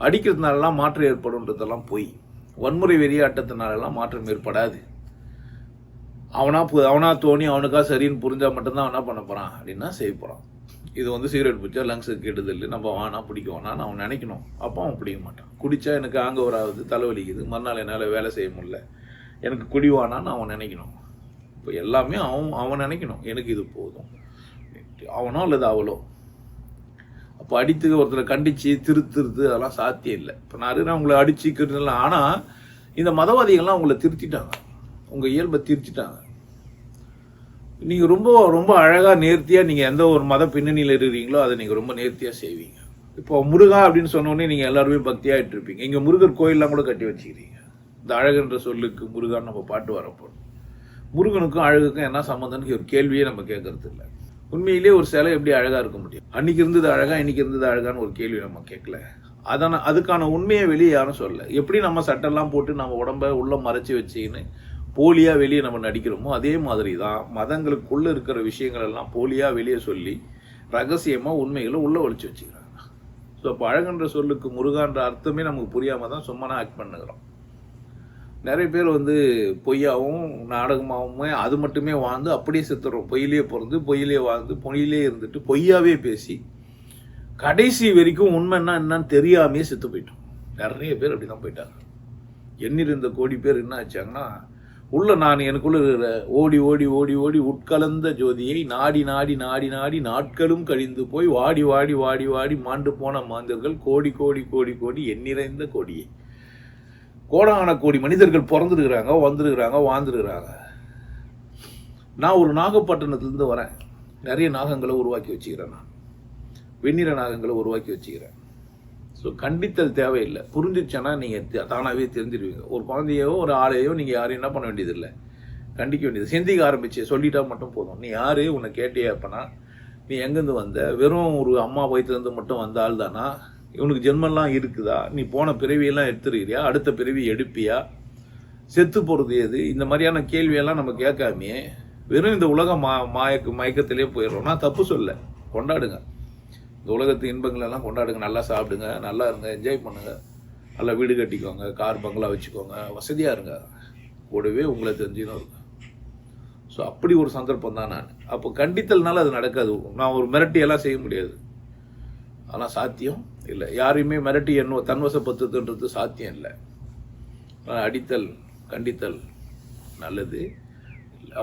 அடிக்கிறதுனாலலாம் மாற்றம் ஏற்படும்ன்றதெல்லாம் பொய். வன்முறை வெறியாட்டத்தினாலலாம் மாற்றம் ஏற்படாது. அவனா பு- அவனா தோணி அவனுக்கா சரின்னு புரிஞ்சால் மட்டும்தான் அவனா பண்ண போகிறான் அப்படின்னா செய்ய போகிறான் இது வந்து சிகரெட் பிடிச்சா லங்ஸுக்கு கெடுதல் நம்ம வானா பிடிக்க வேணாம்னு அவன் நினைக்கணும். அப்போ அவன் பிடிக்க மாட்டான். குடித்தா எனக்கு ஆங்க வராது தலைவலிக்குது. மறுநாள் என்னால் வேலை செய்ய முடியல. எனக்கு குடிவானான்னு அவன் நினைக்கணும். இப்போ எல்லாமே அவன் அவன் நினைக்கணும். எனக்கு இது போதும். அவனோ அல்லது அவளோ. இப்போ அடித்து ஒருத்தரை கண்டித்து திருத்துறது அதெல்லாம் சாத்தியம் இல்லை. இப்போ நிறைய உங்களை அடிச்சு ஆனால் இந்த மதவாதிகள்லாம் உங்களை திருத்திட்டாங்க. உங்கள் இயல்பை திருத்திட்டாங்க. நீங்கள் ரொம்ப ரொம்ப அழகாக நேர்த்தியாக நீங்கள் எந்த ஒரு மத பின்னணியில் இருக்கிறீங்களோ அதை நீங்கள் ரொம்ப நேர்த்தியாக செய்வீங்க. இப்போ முருகா அப்படின்னு சொன்னோடனே நீங்கள் எல்லாருமே பக்தியாகிட்டு இருப்பீங்க. இங்கே முருகர் கோயிலெலாம் கூட கட்டி வச்சுக்கிறீங்க. இந்த அழகுன்ற சொல்லுக்கு முருகான்னு நம்ம பாட்டு வரப்போ முருகனுக்கும் அழகுக்கும் என்ன சம்மந்தம்னு ஒரு கேள்வியே நம்ம கேட்கறது இல்லை உண்மையிலேயே ஒரு சிலை எப்படி அழகாக இருக்க முடியும்? அன்னைக்கு இருந்தது அழகா இன்னைக்கு இருந்தது அழகான்னு ஒரு கேள்வி நம்ம கேட்கல. அதான அதுக்கான உண்மையை வெளியே யாரும் சொல்லல. எப்படி நம்ம சட்டெல்லாம் போட்டு நம்ம உடம்ப உள்ள மறைச்சி வச்சுக்கின்னு போலியா வெளியே நம்ம நடிக்கிறோமோ அதே மாதிரி தான் மதங்களுக்குள்ள இருக்கிற விஷயங்கள் எல்லாம் போலியா வெளியே சொல்லி ரகசியமா உண்மைகளை உள்ள ஒழிச்சு வச்சுக்கிறாங்க. ஸோ அப்போ அழகுன்ற சொல்லுக்கு முருகான்ற அர்த்தமே நமக்கு புரியாம தான் சும்மா ஆக்ட் பண்ணுகிறோம். நிறைய பேர் வந்து பொய்யாவும் நாடகமாகவுமே அது மட்டுமே வாழ்ந்து அப்படியே செத்துறோம். பொய்யிலே பிறந்து பொய்யிலே வாழ்ந்து பொய்யிலே இருந்துட்டு பொய்யாவே பேசி கடைசி வரைக்கும் உண்மைன்னா என்னன்னு தெரியாமே செத்து போயிட்டோம். நிறைய பேர் அப்படி தான் போயிட்டாங்க. எண்ணிருந்த கோடி பேர் என்ன ஆச்சாங்கன்னா உள்ள நான் எனக்குள்ள இருக்கிற ஓடி ஓடி ஓடி ஓடி உட்கலந்த ஜோதியை நாடி நாடி நாடி நாடி நாட்களும் கழிந்து போய் வாடி வாடி வாடி வாடி மாண்டு போன மாந்தர்கள் கோடி கோடி கோடி கோடி எண்ணிறைந்த கோடியை. கோடான கோடி மனிதர்கள் பிறந்துருக்குறாங்க வந்துருக்குறாங்க வாழ்ந்துருக்குறாங்க. நான் ஒரு நாகப்பட்டினத்துலேருந்து வரேன். நிறைய நாகங்களை உருவாக்கி வச்சுக்கிறேன் நான். வெண்ணிற நாகங்களை உருவாக்கி வச்சுக்கிறேன். ஸோ கண்டித்தல் தேவையில்லை. புரிஞ்சிச்சேன்னா நீங்கள் தானாகவே தெரிஞ்சிருவீங்க. ஒரு குழந்தையோ ஒரு ஆளையோ நீங்கள் யாரையும் என்ன பண்ண வேண்டியதில்லை. கண்டிக்க வேண்டியது. சிந்திக்க ஆரம்பிச்சு சொல்லிட்டா மட்டும் போதும். நீ யார்? உன்னை கேட்டியே அப்பனா? நீ எங்கேருந்து வந்த? வெறும் ஒரு அம்மா வயிற்றுலேருந்து மட்டும் வந்த ஆள் தானா இவனுக்கு ஜென்மெல்லாம் இருக்குதா? நீ போன பிறவியெல்லாம் எடுத்துருக்கிறியா? அடுத்த பிறவி எடுப்பியா? செத்து போகிறது எது? இந்த மாதிரியான கேள்வியெல்லாம் நம்ம கேட்காமையே. வெறும் இந்த உலக மா மாயக்கு மயக்கத்திலே போயிடுறோம். நான் தப்பு சொல்ல. கொண்டாடுங்க. இந்த உலகத்து இன்பங்களெல்லாம் கொண்டாடுங்க. நல்லா சாப்பிடுங்க. நல்லா இருங்க. என்ஜாய் பண்ணுங்கள் நல்லா வீடு கட்டிக்கோங்க. கார் பங்களா வச்சுக்கோங்க. வசதியாக இருங்க. கூடவே உங்களை தெரிஞ்சுன்னு இருங்க ஸோ அப்படி ஒரு சந்தர்ப்பம் தான் நான். அப்போ கண்டித்தல்னால அது நடக்காது. நான் ஒரு மிரட்டியெல்லாம் செய்ய முடியாது. ஆனால் சாத்தியம் இல்லை. யாரையுமே மிரட்டி என்ன தன்வசப்படுத்துறதுன்றது சாத்தியம் இல்லை. அடித்தல் கண்டித்தல் நல்லது.